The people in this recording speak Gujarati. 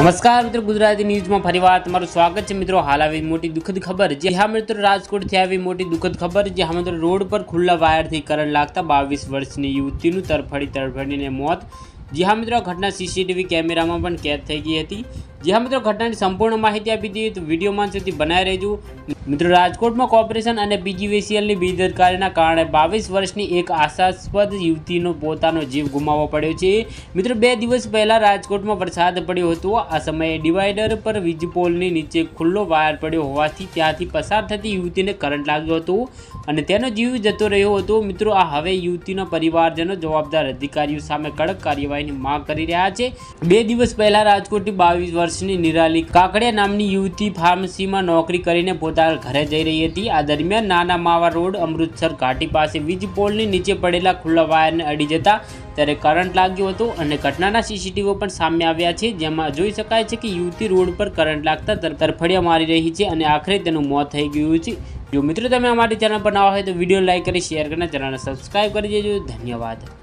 નમસ્કાર મિત્રો, ગુજરાતી ન્યૂઝમાં ફરીવાર તમારું સ્વાગત છે મિત્રો હાલ આવી મોટી દુઃખદ ખબર, જે હા મિત્રો રાજકોટથી આવી મોટી દુઃખદ ખબર, જે હા મિત્રો રોડ પર ખુલ્લા વાયરથી કરંટ લાગતા બાવીસ વર્ષની યુવતીનું તરફડી તરફડીને મોત. જી હા મિત્રો ઘટના સીસીટીવી કેમેરામાં પણ કેદ થઈ ગઈ હતી. જી હા મિત્રો, ઘટનાની સંપૂર્ણ માહિતી આપી દીધી તો વિડીયોમાં સુધી બનાવી રહેજો. મિત્રો, રાજકોટમાં કોર્પોરેશન અને બીજીવીસીએલની બેદરકારીના કારણે બાવીસ વર્ષની એક આશાસ્પદ યુવતીનો પોતાનો જીવ ગુમાવવો પડ્યો છે. મિત્રો, બે દિવસ પહેલા રાજકોટમાં વરસાદ પડ્યો હતો. આ સમયે ડિવાઈડર પર વીજ પોલની નીચે ખુલ્લો વાયર પડ્યો હોવાથી ત્યાંથી પસાર થતી યુવતીને કરંટ લાગ્યો હતો અને તેનો જીવ જતો રહ્યો હતો. મિત્રો, આ હવે યુવતીના પરિવારજનો જવાબદાર અધિકારીઓ સામે કડક કાર્યવાહીની માંગ કરી રહ્યા છે. બે દિવસ પહેલા રાજકોટની બાવીસ વર્ષની નિરાલી કાકડિયા નામની યુવતી ફાર્મસીમાં નોકરી કરીને પોતાના ઘરે જઈ રહી હતી. આ દરમિયાન નાના માવા રોડ અમૃતસર ઘાટી પાસે વીજ પોલની નીચે પડેલા ખુલ્લા વાયરને અડી જતા ત્યારે કરંટ લાગ્યો હતો અને ઘટનાના સીસીટીવી પણ સામે આવ્યા છે. જેમાં જોઈ શકાય છે કે યુવતી રોડ પર કરંટ લાગતા તર- તરફડિયા મારી રહી છે અને આખરે તેનું મોત થઈ ગયું છે. જો મિત્રો તમે અમારી ચેનલ પર ના હોય તો વીડિયો લાઇક કરી, શેર કરીને ચેનલને સબસ્ક્રાઈબ કરી દેજો. ધન્યવાદ.